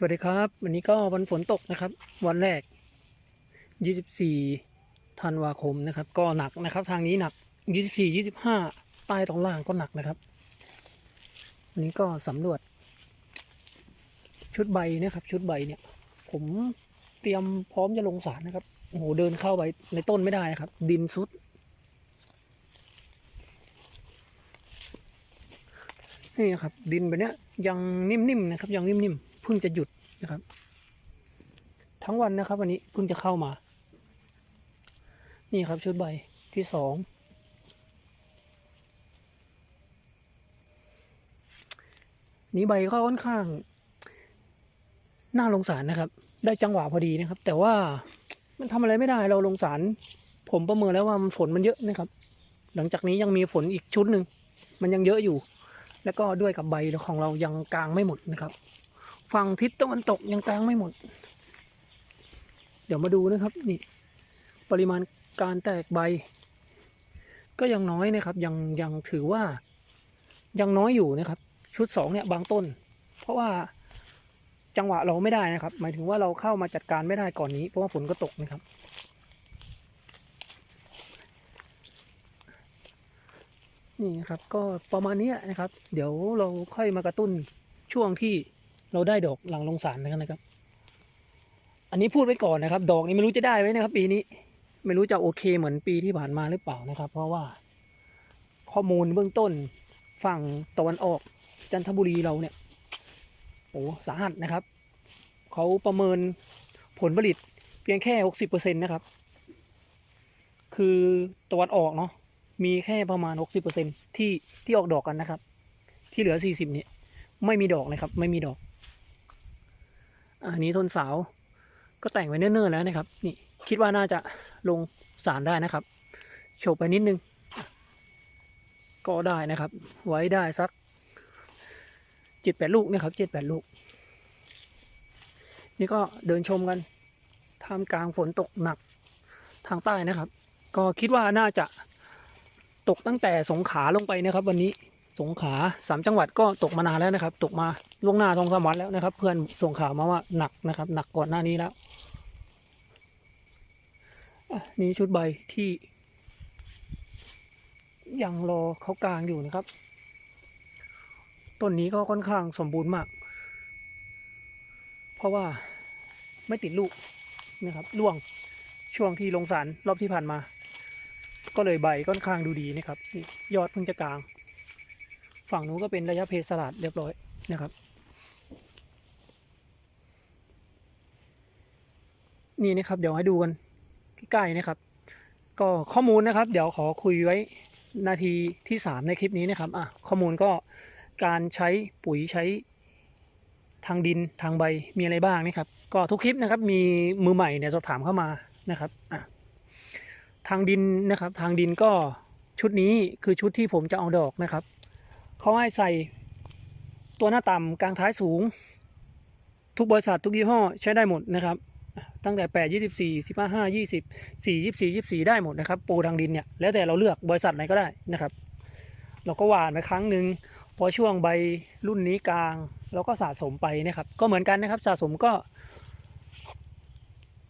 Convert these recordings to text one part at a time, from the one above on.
สวัสดีครับ วันนี้ก็วันฝนตกนะครับ วันแรก 24 ธันวาคมนะครับ ก็หนักนะครับ ทางนี้หนัก 24 25 ใต้ตรงล่างก็หนักนะครับวันนี้ก็สำรวจ ชุดใบนะครับ ชุดใบเนี่ย ผมเตรียมพร้อมจะลงสารนะครับโอ้โหเดินเข้าไปในต้นไม่ได้ครับ ดินซุด นี่ครับ ดินแบบเนี้ยยังนิ่มๆนะครับ ยังนิ่มๆ พิ่งจะหยุดนะครับ ทั้งวันนะครับ วันนี้เพิ่งจะเข้ามา นี่ครับชุดใบที่สองนี้ใบก็ค่อนข้างน่าลงสารนะครับ ได้จังหวะพอดีนะครับ แต่ว่ามันทำอะไรไม่ได้เราลงสาร ผมประเมินแล้วว่ามันฝนมันเยอะนะครับ หลังจากนี้ยังมีฝนอีกชุดหนึ่งมันยังเยอะอยู่ แล้วก็ด้วยกับใบของเรายังกลางไม่หมดนะครับ ฝั่งทิศตะวันตกยังกลางไม่หมด เดี๋ยวมาดูนะครับนี่ปริมาณการแตกใบ ก็ยังน้อยนะครับยังยังถือว่ายังน้อยอยู่นะครับ ชุดสองเนี่ยบางต้น เพราะว่าจังหวะเราไม่ได้นะครับ หมายถึงว่าเราเข้ามาจัดการไม่ได้ก่อนนี้ เพราะว่าฝนก็ตกนะครับ นี่ครับก็ประมาณนี้นะครับ เดี๋ยวเราค่อยมากระตุ้นช่วงที่ เราได้ดอกหลังลงสารนะครับ อันนี้พูดไว้ก่อนนะครับ ดอกนี้ไม่รู้จะได้ไหมนะครับ ปีนี้ ไม่รู้จะโอเคเหมือนปีที่ผ่านมาหรือเปล่านะครับ เพราะว่าข้อมูลเบื้องต้นฝั่งตะวันออกจันทบุรีเราเนี่ยโอ้สาหัสนะครับ เขาประเมินผลผลิตเพียงแค่หกสิบเปอร์เซ็นต์นะครับ คือตะวันออกเนาะมีแค่ประมาณ60%ที่ที่ออกดอกกันนะครับ ที่เหลือ40เนี่ยไม่มีดอกนะครับ ไม่มีดอก อันนี้ทนเสาก็แต่งไว้เนิ่นๆแล้วนะครับ นี่คิดว่าน่าจะลงสารได้นะครับโฉบไปนิดนึง ก็ได้นะครับ ไว้ได้สักเจ็ดแปดลูกนะครับเจ็ดแปดลูก นี่ก็เดินชมกันท่ามกลางฝนตกหนักทางใต้นะครับ ก็คิดว่าน่าจะตกตั้งแต่สงขาลงไปนะครับ วันนี้ สงขาสามจังหวัดก็ตกมานานแล้วนะครับ ตกมาล่วงหน้าสองสามวันแล้วนะครับ เพื่อนส่งข่าวมาว่าหนักนะครับ หนักก่อนหน้านี้แล้วนี่ชุดใบที่ยังรอเขากลางอยู่นะครับ ต้นนี้ก็ค่อนข้างสมบูรณ์มาก เพราะว่าไม่ติดลูกนะครับร่วงช่วงที่ลงสารรอบที่ผ่านมา ก็เลยใบค่อนข้างดูดีนะครับ ยอดเพิ่งจะกลาง ฝั่งนู้นก็เป็นระยะเพสลัดเรียบร้อยนะครับ นี่นะครับเดี๋ยวให้ดูกันใกล้ๆนะครับ ก็ข้อมูลนะครับ เดี๋ยวขอคุยไว้นาทีที่สามในคลิปนี้นะครับอะข้อมูลก็การใช้ปุ๋ยใช้ทางดินทางใบมีอะไรบ้างนะครับ ก็ทุกคลิปนะครับมีมือใหม่เนี่ยสอบถามเข้ามานะครับอะทางดินนะครับ ทางดินก็ชุดนี้คือชุดที่ผมจะเอาดอกนะครับ เขาให้ใส่ตัวหน้าต่ำกลางท้ายสูง ทุกบริษัททุกยี่ห้อใช้ได้หมดนะครับ ตั้งแต่ 8 24 15 5 20 4 24 24 ได้หมดนะครับปูทางดินเนี่ยแล้วแต่เราเลือกบริษัทไหนก็ได้นะครับ เราก็หว่านไปครั้งหนึ่งพอช่วงใบรุ่นนี้กลางเราก็สะสมไปนะครับ ก็เหมือนกันนะครับสะสมก็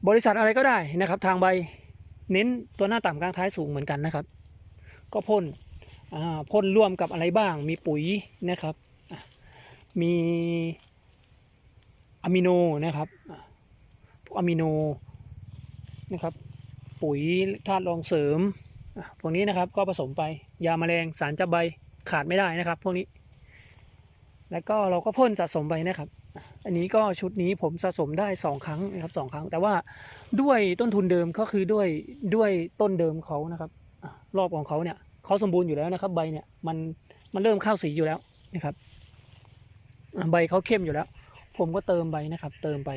บริษัทอะไรก็ได้นะครับ ทางใบเน้นตัวหน้าต่ำกลางท้ายสูงเหมือนกันนะครับ ก็พ่น พ่นร่วมกับอะไรบ้าง มีปุ๋ยนะครับ มีอะมิโนนะครับพวกอะมิโนนะครับ ปุ๋ยธาตุรองเสริมพวกนี้นะครับก็ผสมไปยาแมลงสารจับใบขาดไม่ได้นะครับ พวกนี้ แล้วก็เราก็พ่นสะสมไปนะครับ อันนี้ก็ชุดนี้ผมสะสมได้สองครั้งนะครับสองครั้ง แต่ว่าด้วยต้นทุนเดิมก็คือด้วยด้วยต้นเดิมเขานะครับ รอบของเขาเนี่ย เขาสมบูรณ์อยู่แล้วนะครับ ใบเนี่ยมันมันเริ่มเข้าสีอยู่แล้วนะครับ ใบเขาเข้มอยู่แล้ว ผมก็เติมใบนะครับ เติมไป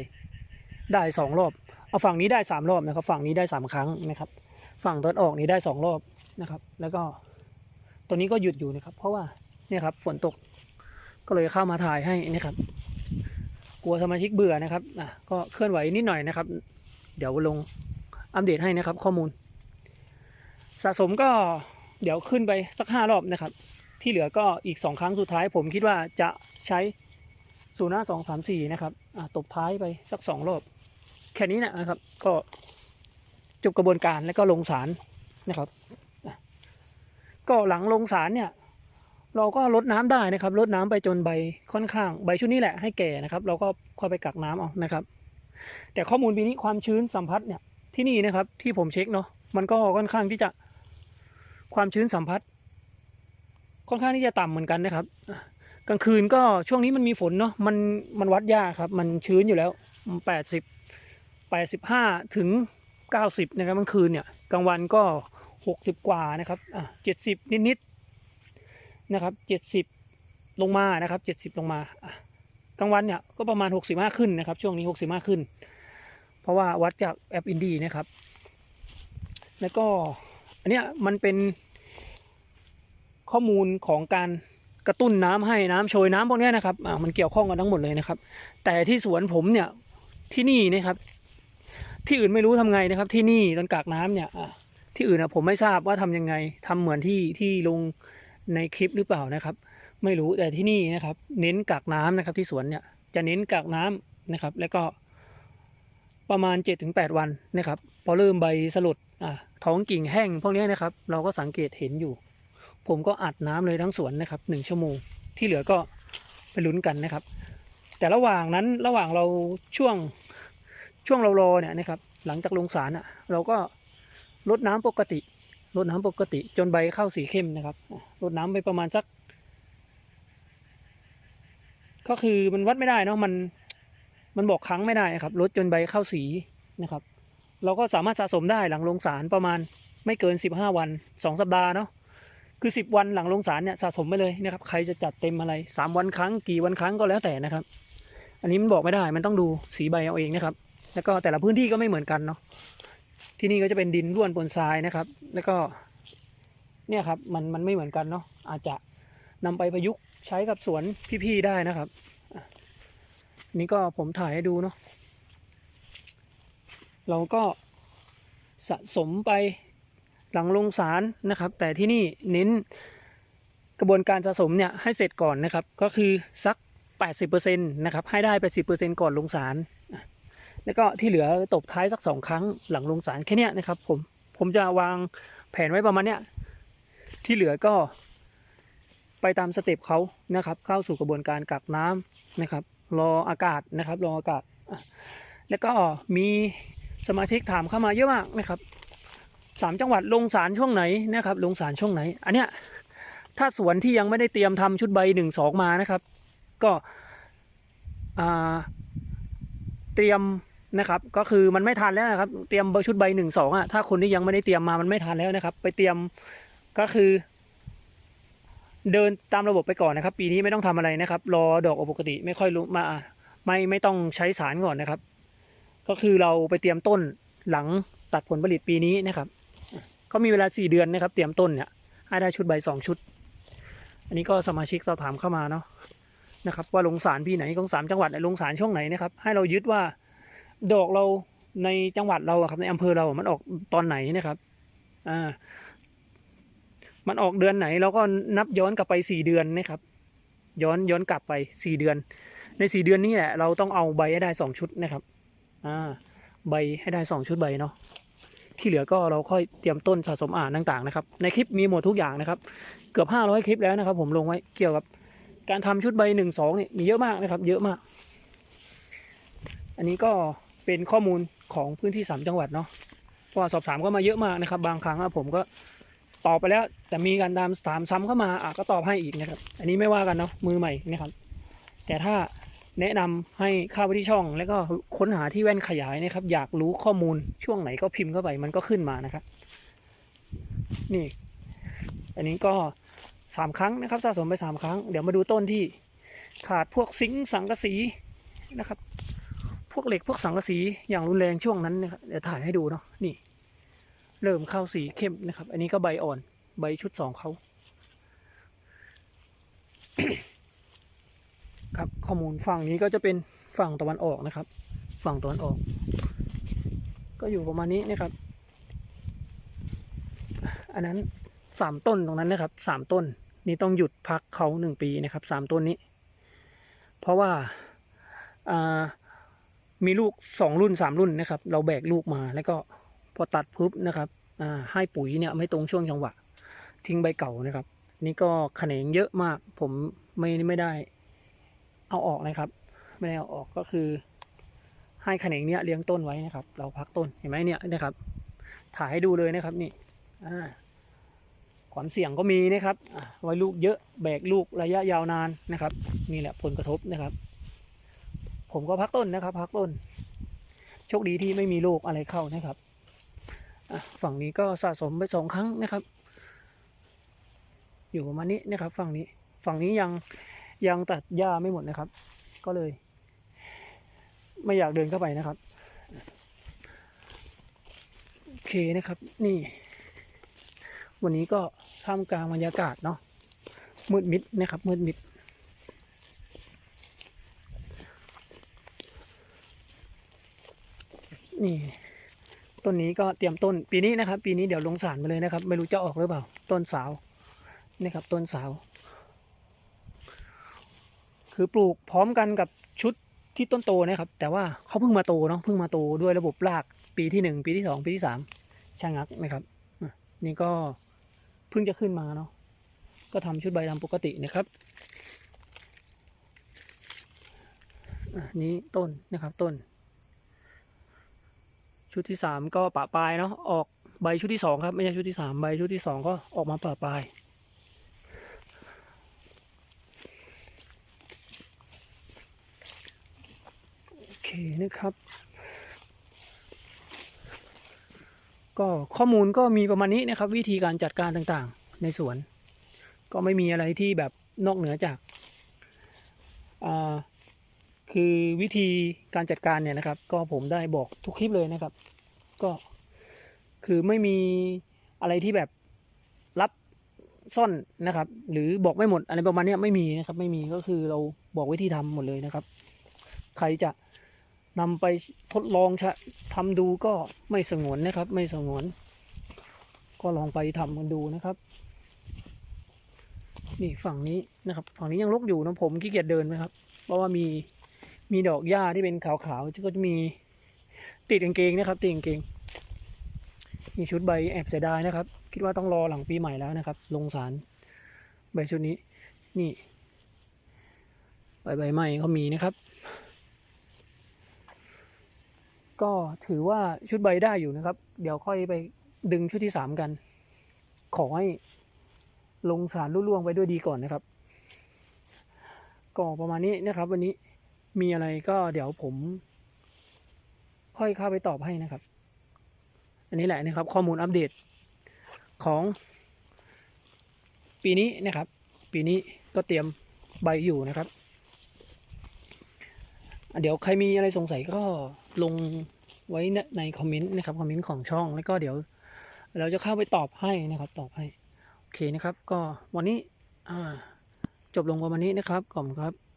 ได้สองรอบ เอาฝั่งนี้ได้สามรอบนะครับ ฝั่งนี้ได้สามครั้งนะครับ ฝั่งตอนออกนี้ได้สองรอบนะครับ แล้วก็ตัวนี้ก็หยุดอยู่นะครับ เพราะว่าเนี่ยครับฝนตกก็เลยเข้ามาถ่ายให้นะครับ กลัวสมาชิกเบื่อนะครับอะก็เคลื่อนไหวนิดหน่อยนะครับ เดี๋ยวลงอัปเดตให้นะครับ ข้อมูล สะสมก็ เดี๋ยวขึ้นไปสักห้ารอบนะครับ ที่เหลือก็อีกสองครั้งสุดท้าย ผมคิดว่าจะใช้ศูนย์ห้าสองสามสี่นะครับตบท้ายไปสักสองรอบ แค่นี้นะครับ ก็จบกระบวนการแล้วก็ลงสารนะครับ ก็หลังลงสารเนี่ย เราก็ลดน้ำได้นะครับ ลดน้ำไปจนใบค่อนข้างใบชุดนี้แหละให้แก่นะครับ เราก็ค่อยไปกักน้ำเอานะครับ แต่ข้อมูลปีนี้ความชื้นสัมผัสเนี่ยที่นี่นะครับที่ผมเช็คเนาะมันก็ค่อนข้างที่จะ ความชื้นสัมผัส ค่อนข้างที่จะต่ำเหมือนกันนะครับ กลางคืนก็ช่วงนี้มันมีฝนเนาะมันมันวัดยากครับ มันชื้นอยู่แล้วแปดสิบแปดสิบห้าถึงเก้าสิบนะครับกลางคืนเนี่ยกลางวันก็หกสิบกว่านะครับอะเจ็ดสิบนิดๆนะครับเจ็ดสิบลงมานะครับเจ็ดสิบลงมาอะกลางวันเนี่ยก็ประมาณหกสิบห้าขึ้นนะครับ ช่วงนี้หกสิบห้าขึ้น เพราะว่าวัดจากแอปอินดีนะครับ แล้วก็ อันเนี้ยมันเป็นข้อมูลของการกระตุ้นน้ำให้น้ำโชยน้ำพวกนี้นะครับอ่ามันเกี่ยวข้องกันทั้งหมดเลยนะครับ แต่ที่สวนผมเนี่ยที่นี่นะครับ ที่อื่นไม่รู้ทำไงนะครับ ที่นี่ตอนกากน้ำเนี่ยที่อื่นอะผมไม่ทราบว่าทำยังไงทำเหมือนที่ที่ลงในคลิปหรือเปล่านะครับ ไม่รู้แต่ที่นี่นะครับ เน้นกากน้ำนะครับ ที่สวนเนี่ยจะเน้นกากน้ำนะครับ แล้วก็ประมาณ 7-8 วันนะครับ พอเริ่มใบสลด ท้องกิ่งแห้งพวกนี้นะครับ เราก็สังเกตเห็นอยู่ ผมก็อัดน้ำเลยทั้งสวนนะครับหนึ่งชั่วโมงที่เหลือก็ไปลุ้นกันนะครับ แต่ระหว่างนั้นระหว่างเราช่วงช่วงเรารอเนี่ยนะครับ หลังจากลงสารอะ เราก็ลดน้ำปกติลดน้ำปกติ จนใบเข้าสีเข้มนะครับลดน้ำไปประมาณสัก ก็คือมันวัดไม่ได้เนาะมันมันบอกครั้งไม่ได้ครับลดจนใบเข้าสีนะครับ เราก็สามารถสะสมได้หลังลงสารประมาณไม่เกิน 15 วัน 2 สัปดาห์เนาะคือ 10 วันหลังลงสารเนี่ยสะสมไปเลยนะครับใครจะจัดเต็มอะไร 3 วันครั้งกี่วันครั้งก็แล้วแต่นะครับ อันนี้มันบอกไม่ได้มันต้องดูสีใบเอาเองนะครับ แล้วก็แต่ละพื้นที่ก็ไม่เหมือนกันเนาะที่นี่ก็จะเป็นดินร่วนปนทรายนะครับ แล้วก็เนี่ยครับมันมันไม่เหมือนกันเนาะอาจจะนำไปประยุกต์ใช้กับสวนพี่ๆได้นะครับนี่ก็ผมถ่ายให้ดูเนาะ เราก็สะสมไปหลังลงสารนะครับ แต่ที่นี่เน้นกระบวนการสะสมเนี่ยให้เสร็จก่อนนะครับ ก็คือสัก 80%นะครับให้ได้ 80%ก่อนลงสารแล้วก็ที่เหลือตบท้ายสักสองครั้งหลังลงสารแค่นี้นะครับผมผมจะวางแผนไว้ประมาณเนี้ยที่เหลือก็ไปตามสเต็ปเขานะครับ เข้าสู่กระบวนการกักน้ำนะครับ รออากาศนะครับ รออากาศ แล้วก็มี สมาชิกถามเข้ามาเยอะมากนะครับสามจังหวัดลงสารช่วงไหนนะครับ ลงสารช่วงไหน อันเนี้ยถ้าสวนที่ยังไม่ได้เตรียมทำชุดใบหนึ่งสองมานะครับ ก็เตรียมนะครับ ก็คือมันไม่ทันแล้วนะครับ เตรียมชุดใบหนึ่งสองอะถ้าคนที่ยังไม่ได้เตรียมมามันไม่ทันแล้วนะครับ ไปเตรียมก็คือ เดินตามระบบไปก่อนนะครับ ปีนี้ไม่ต้องทำอะไรนะครับ รอดอกออกปกติไม่ค่อยรู้มาไม่ไม่ต้องใช้สารก่อนนะครับ ก็คือเราไปเตรียมต้นหลังตัดผลผลิตปีนี้นะครับ ก็มีเวลาสี่เดือนนะครับ เตรียมต้นเนี่ยให้ได้ชุดใบสองชุด อันนี้ก็สมาชิกสอบถามเข้ามาเนาะนะครับ ว่าลงสารปีไหนลงสามจังหวัดหลงสารช่วงไหนนะครับ ให้เรายึดว่าดอกเราในจังหวัดเราครับในอำเภอเรา มันออกตอนไหนนะครับ อ่า มันออกเดือนไหนเราก็นับย้อนกลับไปสี่เดือนนะครับ ย้อนย้อนกลับไปสี่เดือน ในสี่เดือนนี้แหละเราต้องเอาใบให้ได้สองชุดนะครับ อ่าใบให้ได้สองชุดใบเนาะที่เหลือก็เราค่อยเตรียมต้นสะสมอ่านต่างๆนะครับ ในคลิปมีหมดทุกอย่างนะครับ เกือบห้าร้อยคลิปแล้วนะครับ ผมลงไว้เกี่ยวกับการทำชุดใบหนึ่งสองนี่มีเยอะมากนะครับ เยอะมาก อันนี้ก็เป็นข้อมูลของพื้นที่สามจังหวัดเนาะเพราะสอบถามก็มาเยอะมากนะครับ บางครั้งผมก็ตอบไปแล้ว แต่มีการตามถามซ้ำเข้ามาอะก็ตอบให้อีกนะครับ อันนี้ไม่ว่ากันเนาะมือใหม่นะครับ แต่ถ้า แนะนำให้เข้าไปที่ช่อง แล้วก็ค้นหาที่แว่นขยายนะครับ อยากรู้ข้อมูลช่วงไหนก็พิมพ์เข้าไปมันก็ขึ้นมานะครับ นี่ อันนี้ก็สามครั้งนะครับสะสมไปสามครั้ง เดี๋ยวมาดูต้นที่ขาดพวกซิงค์สังกะสีนะครับ พวกเหล็กพวกสังกะสีอย่างรุนแรงช่วงนั้นนะครับเดี๋ยวถ่ายให้ดูเนาะนี่ เริ่มเข้าสีเข้มนะครับ อันนี้ก็ใบอ่อนใบชุดสองเขา ครับข้อมูลฝั่งนี้ก็จะเป็นฝั่งตะวันออกนะครับ ฝั่งตะวันออก ก็อยู่ประมาณนี้นะครับ อันนั้นสามต้นตรงนั้นนะครับสามต้นนี่ต้องหยุดพักเขาหนึ่งปีนะครับสามต้นนี้ เพราะว่าามีลูกสองรุ่นสามรุ่นนะครับ เราแบกลูกมาแล้วก็พอตัดปุ๊บนะครับให้ปุ๋ยเนี่ยไม่ตรงช่วงจังหวะ ทิ้งใบเก่านะครับ นี่ก็แขนงเยอะมาก ผมไม่ไม่ได้ เอาออกนะครับ ไม่ได้เอาออกก็คือ ให้แขนงเนี้ยเลี้ยงต้นไว้นะครับ เราพักต้นเห็นไหมเนี่ยนะครับ ถ่ายให้ดูเลยนะครับนี่ความเสี่ยงก็มีนะครับไว้ลูกเยอะแบกลูกระยะยาวนานนะครับนี่แหละผลกระทบนะครับ ผมก็พักต้นนะครับ พักต้น โชคดีที่ไม่มีโรคอะไรเข้านะครับฝั่งนี้ก็สะสมไปสองครั้งนะครับ อยู่ประมาณนี้นะครับ ฝั่งนี้ฝั่งนี้ยัง ยังตัดหญ้าไม่หมดนะครับ ก็เลย ไม่อยากเดินเข้าไปนะครับ โอเคนะครับ นี่ วันนี้ก็ท่ามกลางบรรยากาศเนาะมืดมิดนะครับมืดมิดนี่ต้นนี้ก็เตรียมต้นปีนี้นะครับ ปีนี้เดี๋ยวลงสารมาเลยนะครับ ไม่รู้จะออกหรือเปล่า ต้นสาวนะครับ ต้นสาว คือปลูกพร้อมกันกับชุดที่ต้นโตนะครับ แต่ว่าเขาเพิ่งมาโตเนาะเพิ่งมาโตด้วยระบบรากปีที่หนึ่งปีที่สองปีที่สามช่างงักนะครับนี่ก็เพิ่งจะขึ้นมาเนาะก็ทำชุดใบดำปกตินะครับนี้ต้นนะครับต้น ชุดที่สามก็ปะปลายเนาะออกใบชุดที่สองครับไม่ใช่ชุดที่สามใบชุดที่สองก็ออกมาปะปลาย โอเค นะครับ ก็ข้อมูลก็มีประมาณนี้นะครับ วิธีการจัดการต่างๆ ในสวน ก็ไม่มีอะไรที่แบบนอกเหนือจากาคือวิธีการจัดการเนี่ยนะครับ ก็ผมได้บอกทุกคลิปเลยนะครับ ก็คือไม่มีอะไรที่แบบรับซ่อนนะครับ หรือบอกไม่หมดอะไรประมาณนี้ไม่มีนะครับ ไม่มีก็คือเราบอกวิธีทำหมดเลยนะครับ ใครจะ นำไปทดลองชะทำดูก็ไม่สงวนนะครับ ไม่สงวน ก็ลองไปทำกันดูนะครับ นี่ฝั่งนี้นะครับ ฝั่งนี้ยังรกอยู่นะผมขี้เกียจเดินนะครับ เพราะว่ามีมีดอกหญ้าที่เป็นขาวๆก็จะมีติดกางเกงนะครับ ติดกางเกงมีชุดใบแอบเสียดายนะครับ คิดว่าต้องรอหลังปีใหม่แล้วนะครับ ลงสารใบชุดนี้ นี่ ใบใบใหม่ก็มีนะครับ ก็ถือว่าชุดใบได้อยู่นะครับ เดี๋ยวค่อยไปดึงชุดที่สามกัน ขอให้ลงสารรุ่ล่วงไปด้วยดีก่อนนะครับ ก็ประมาณนี้นะครับ วันนี้มีอะไรก็เดี๋ยวผม ค่อยเข้าไปตอบให้นะครับ อันนี้แหละนะครับ ข้อมูลอัปเดตของปีนี้นะครับ ปีนี้ก็เตรียมใบอยู่นะครับ เดี๋ยวใครมีอะไรสงสัยก็ ลงไว้ในคอมเมนต์นะครับคอมเมนต์ของช่องแล้วก็เดี๋ยว เราจะเข้าไปตอบให้นะครับ ตอบให้ โอเคนะครับ ก็วันนี้จบลงประมาณนี้นะครับขอบคุณครับ